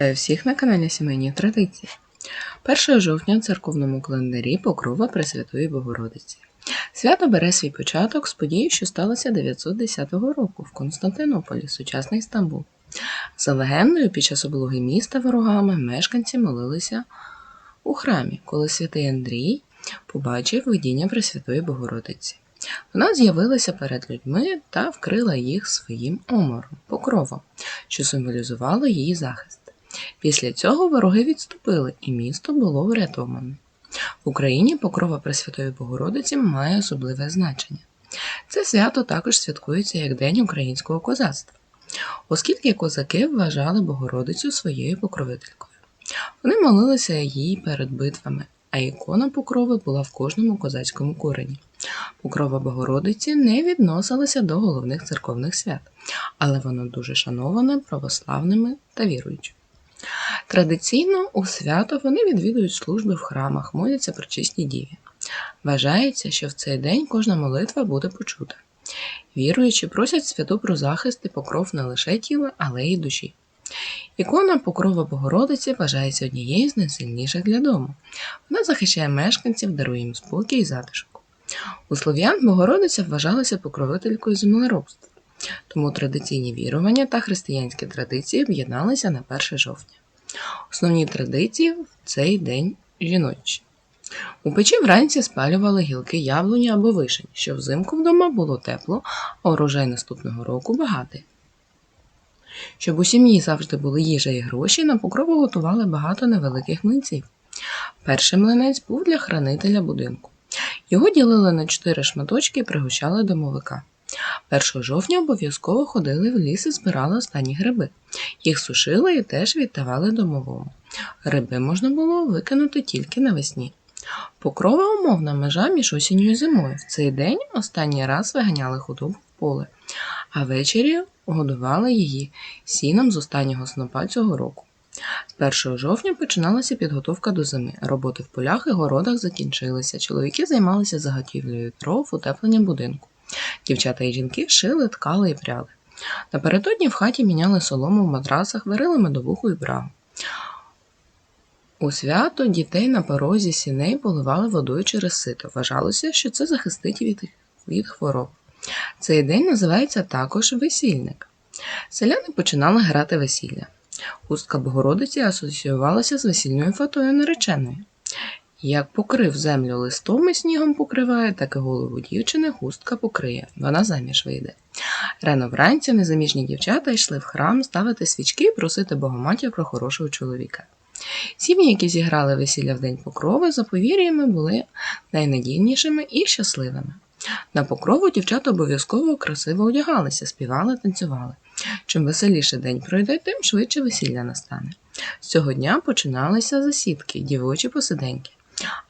Всіх на каналі Сімейні Традиції. 1 жовтня в церковному календарі Покрова Пресвятої Богородиці. Свято бере свій початок з події, що сталося 910 року в Константинополі, сучасний Стамбул. За легендою, під час облоги міста ворогами мешканці молилися у храмі, коли святий Андрій побачив видіння Пресвятої Богородиці. Вона з'явилася перед людьми та вкрила їх своїм омором, покровом, що символізувало її захист. Після цього вороги відступили, і місто було врятоване. В Україні покрова Пресвятої Богородиці має особливе значення. Це свято також святкується як День українського козацтва, оскільки козаки вважали Богородицю своєю покровителькою. Вони молилися їй перед битвами, а ікона покрови була в кожному козацькому корені. Покрова Богородиці не відносилася до головних церковних свят, але воно дуже шановане православними та віруючими. Традиційно у свято вони відвідують служби в храмах, моляться про чесні діві. Вважається, що в цей день кожна молитва буде почута. Віруючі просять святу про захист і покров не лише тіла, але й душі. Ікона Покрова Богородиці вважається однією з найсильніших для дому. Вона захищає мешканців, дарує їм спокій і затишок. У слов'ян Богородиця вважалася покровителькою землеробства, тому традиційні вірування та християнські традиції об'єдналися на 1 жовтня. Основні традиції в цей день жіночі. У печі вранці спалювали гілки яблуні або вишень, щоб взимку вдома було тепло, а урожай наступного року багатий. Щоб у сім'ї завжди були їжа і гроші, на покрову готували багато невеликих млинців. Перший млинець був для хранителя будинку. Його ділили на чотири шматочки і пригощали домовика. 1 жовтня обов'язково ходили в ліс і збирали останні гриби. Їх сушили і теж віддавали домовому. Гриби можна було викинути тільки навесні. Покрова умовна межа між осінню і зимою. В цей день останній раз виганяли худобу в поле, а ввечері годували її сіном з останнього снопа цього року. З 1 жовтня починалася підготовка до зими. Роботи в полях і городах закінчилися. Чоловіки займалися заготівлею дров, утепленням будинку. Дівчата і жінки шили, ткали і пряли. Напередодні в хаті міняли солому в матрасах, варили медовуху і брагу. У свято дітей на порозі сіней поливали водою через сито. Вважалося, що це захистить від, від хвороб. Цей день називається також весільник. Селяни починали грати весілля. Хустка Богородиці асоціювалася з весільною фатою нареченої. Як покрив землю листом і снігом покриває, так і голову дівчини хустка покриє, вона заміж вийде. Рано вранці незаміжні дівчата йшли в храм ставити свічки і просити Богоматір про хорошого чоловіка. Сім'ї, які зіграли весілля в день покрови, за повір'ями були найнадійнішими і щасливими. На покрову дівчата обов'язково красиво одягалися, співали, танцювали. Чим веселіше день пройде, тим швидше весілля настане. З цього дня починалися засідки, дівочі посиденьки.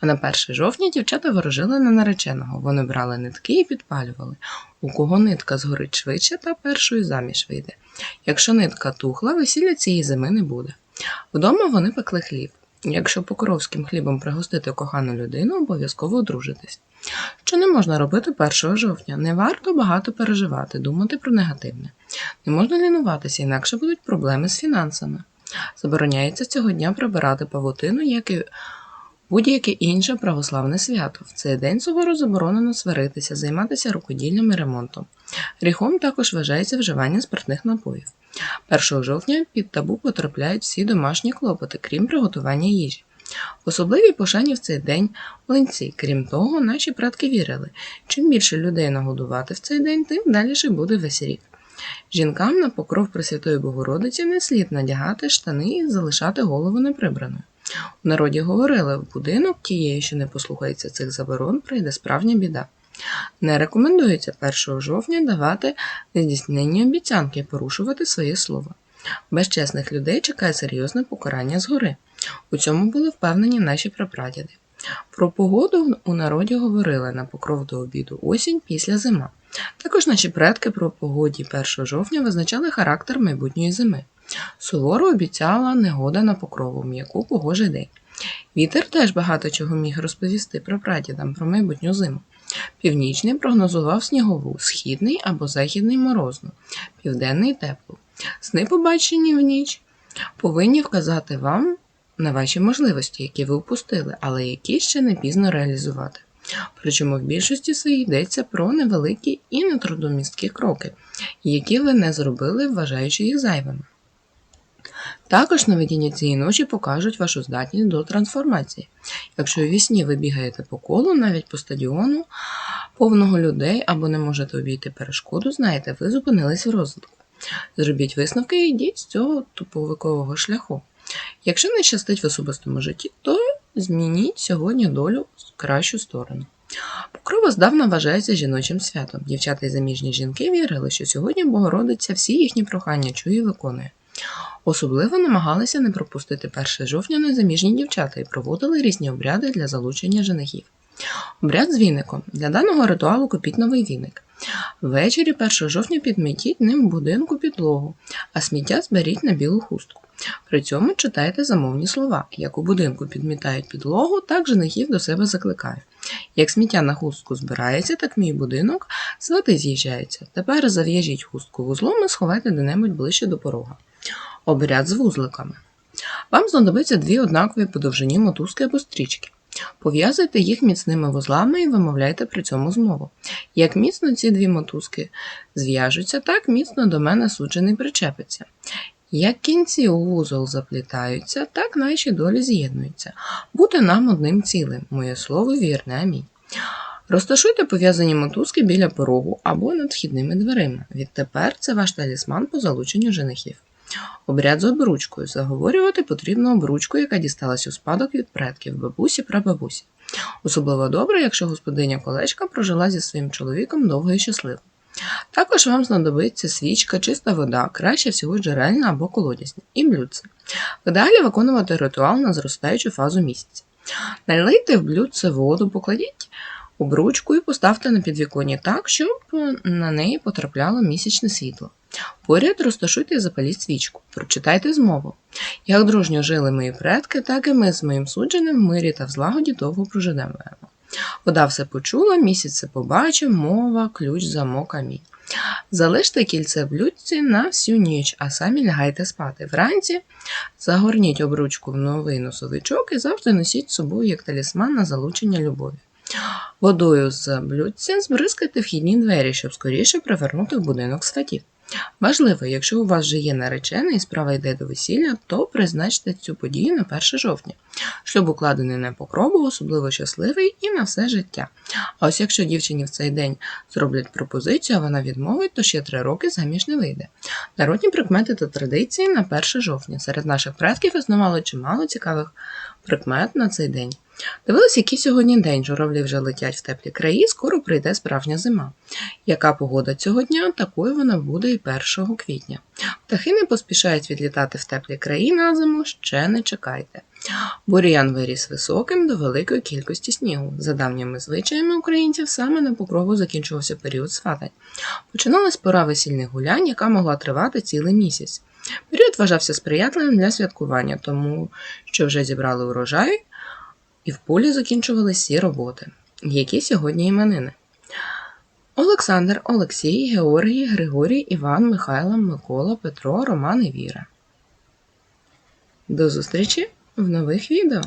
А на 1 жовтня дівчата ворожили на нареченого. Вони брали нитки і підпалювали. У кого нитка згорить швидше, та першою заміж вийде. Якщо нитка тухла, весілля цієї зими не буде. Вдома вони пекли хліб. Якщо покровським хлібом пригостити кохану людину, обов'язково одружитись. Що не можна робити 1 жовтня? Не варто багато переживати, думати про негативне. Не можна лінуватися, інакше будуть проблеми з фінансами. Забороняється цього дня прибирати павутину, як і будь-яке інше православне свято. В цей день суворо заборонено сваритися, займатися рукоділлям і ремонтом. Гріхом також вважається вживання спиртних напоїв. 1 жовтня під табу потрапляють всі домашні клопоти, крім приготування їжі. В особливій пошані в цей день млинці. Крім того, наші предки вірили, чим більше людей нагодувати в цей день, тим далі буде весь рік. Жінкам на покров Пресвятої Богородиці не слід надягати штани і залишати голову неприбраною. У народі говорили, в будинок тієї, що не послухається цих заборон, прийде справжня біда. Не рекомендується 1 жовтня давати нездійсненні обіцянки порушувати своє слово. Безчесних людей чекає серйозне покарання згори. У цьому були впевнені наші прапрадіди. Про погоду у народі говорили на покров до обіду осінь після зима. Також наші предки про погоді 1 жовтня визначали характер майбутньої зими. Суворо обіцяла негода на покрову, м'яку погожий день. Вітер теж багато чого міг розповісти про прадідам про майбутню зиму. Північний прогнозував снігову, східний або західний морозну, південний теплу. Сни побачені в ніч повинні вказати вам на ваші можливості, які ви впустили, але які ще не пізно реалізувати. Причому в більшості своїй йдеться про невеликі і нетрудомісткі кроки, які ви не зробили, вважаючи їх зайвими. Також наведіння цієї ночі покажуть вашу здатність до трансформації. Якщо у вісні ви бігаєте по колу, навіть по стадіону, повного людей або не можете обійти перешкоду, знаєте, ви зупинились в розвитку. Зробіть висновки і йдіть з цього туповикового шляху. Якщо не щастить в особистому житті, то змініть сьогодні долю в кращу сторону. Покрова здавна вважається жіночим святом. Дівчата і заміжні жінки вірили, що сьогодні Богородиця всі їхні прохання чує і виконує. Особливо намагалися не пропустити 1 жовтня незаміжні дівчата і проводили різні обряди для залучення женихів. Обряд з віником. Для даного ритуалу купіть новий віник. Ввечері 1 жовтня підмітіть ним в будинку підлогу, а сміття зберіть на білу хустку. При цьому читайте замовні слова. Як у будинку підмітають підлогу, так женихів до себе закликаю. Як сміття на хустку збирається, так мій будинок свати з'їжджаються. Тепер зав'яжіть хустку вузлом і сховайте де-небудь ближче до порога. Обряд з вузликами. Вам знадобиться дві однакові по довжині мотузки або стрічки. Пов'язуйте їх міцними вузлами і вимовляйте при цьому змову. Як міцно ці дві мотузки зв'яжуться, так міцно до мене суджений причепиться. Як кінці у вузол заплітаються, так наші долі з'єднуються. Бути нам одним цілим. Моє слово вірне, амінь. Розташуйте пов'язані мотузки біля порогу або над вхідними дверима. Відтепер це ваш талісман по залученню женихів. Обряд з обручкою. Заговорювати потрібно обручку, яка дісталась у спадок від предків, бабусі прабабусі. Особливо добре, якщо господиня колечка прожила зі своїм чоловіком довго і щасливо. Також вам знадобиться свічка, чиста вода, краще всього джерельна або колодязня, і блюдце. Далі виконувати ритуал на зростаючу фазу місяця. Налийте в блюдце воду, покладіть обручку і поставте на підвіконня так, щоб на неї потрапляло місячне світло. Поряд розташуйте і запаліть свічку, прочитайте змову. Як дружньо жили мої предки, так і ми з моїм судженим в мирі та в злагоді довго проживемо. Вода все почула, місяць все побачив, мова, ключ, замок, амінь. Залиште кільце в блюдці на всю ніч, а самі лягайте спати. Вранці загорніть обручку в новий носовичок і завжди носіть з собою як талісман на залучення любові. Водою з блюдця збризкайте вхідні двері, щоб скоріше привернути в будинок сватів. Важливо, якщо у вас вже є наречений і справа йде до весілля, то призначте цю подію на 1 жовтня, щоб укладений на покрову, особливо щасливий і на все життя. А ось якщо дівчині в цей день зроблять пропозицію, а вона відмовить, то ще три роки заміж не вийде. Народні прикмети та традиції на 1 жовтня. Серед наших предків існувало чимало цікавих прикмет на цей день. Дивились, який сьогодні день, журавлі вже летять в теплі краї, скоро прийде справжня зима. Яка погода цього дня, такою вона буде і 1 квітня. Птахи не поспішають відлітати в теплі краї на зиму, ще не чекайте. Бур'ян виріс високим до великої кількості снігу. За давніми звичаями українців саме на покрову закінчувався період сватань. Починалась пора весільних гулянь, яка могла тривати цілий місяць. Період вважався сприятливим для святкування, тому що вже зібрали урожай, і в полі закінчували всі роботи. Які сьогодні іменини? Олександр, Олексій, Георгій, Григорій, Іван, Михайло, Микола, Петро, Роман і Віра. До зустрічі в нових відео!